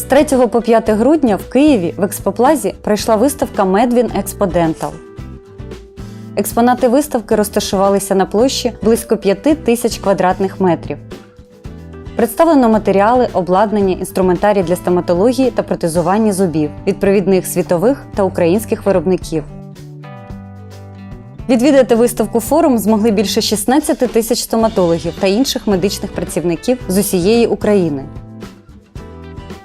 3 по 5 грудня в Києві в експоплазі пройшла виставка Медвін Експодентал. Експонати виставки розташувалися на площі близько 5 тисяч квадратних метрів. Представлено матеріали, обладнання, інструментарій для стоматології та протезування зубів від провідних світових та українських виробників. Відвідати виставку форум змогли більше 16 тисяч стоматологів та інших медичних працівників з усієї України.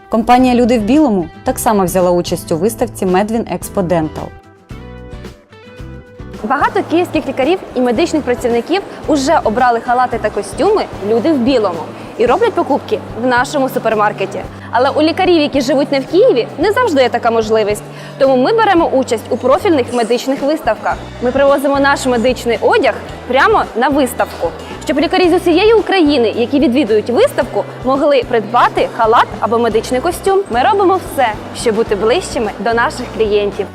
Компанія Люди в білому так само взяла участь у виставці Медвін Експо Дентал. Багато київських лікарів і медичних працівників уже обрали халати та костюми люди в білому і роблять покупки в нашому супермаркеті. Але у лікарів, які живуть не в Києві, не завжди є така можливість. Тому ми беремо участь у профільних медичних виставках. Ми привозимо наш медичний одяг прямо на виставку, щоб лікарі з усієї України, які відвідують виставку, могли придбати халат або медичний костюм. Ми робимо все, щоб бути ближчими до наших клієнтів.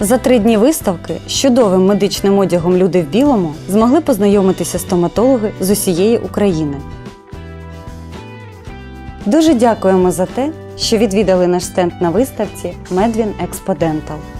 За три дні виставки з чудовим медичним одягом Люди в білому змогли познайомитися стоматологи з усієї України. Дуже дякуємо за те, що відвідали наш стенд на виставці Медвін Dental.